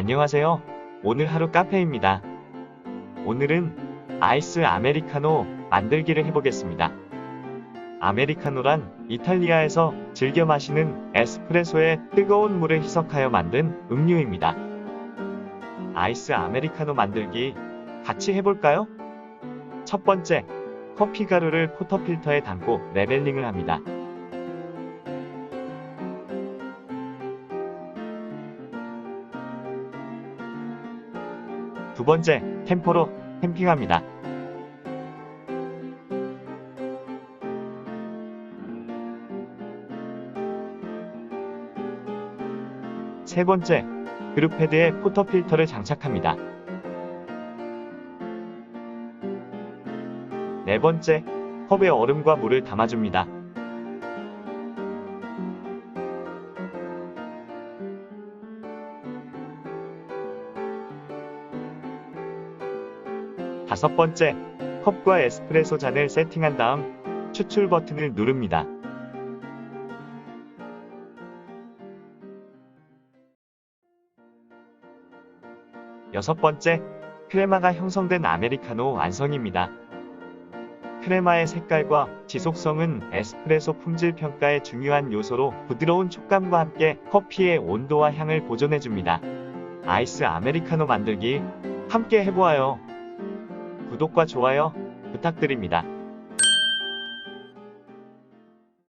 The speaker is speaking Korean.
안녕하세요. 오늘 하루 카페입니다. 오늘은 아이스 아메리카노 만들기를 해보겠습니다. 아메리카노란 이탈리아에서 즐겨 마시는 에스프레소에 뜨거운 물을 희석하여 만든 음료입니다. 아이스 아메리카노 만들기 같이 해볼까요? 첫 번째, 커피 가루를 포터 필터에 담고 레벨링을 합니다. 두 번째, 템포로 템핑합니다. 세 번째, 그룹패드에 포터 필터를 장착합니다. 네 번째, 컵에 얼음과 물을 담아줍니다. 다섯 번째, 컵과 에스프레소 잔을 세팅한 다음 추출 버튼을 누릅니다. 여섯 번째, 크레마가 형성된 아메리카노 완성입니다. 크레마의 색깔과 지속성은 에스프레소 품질 평가의 중요한 요소로 부드러운 촉감과 함께 커피의 온도와 향을 보존해줍니다. 아이스 아메리카노 만들기 함께 해보아요. 구독과 좋아요 부탁드립니다.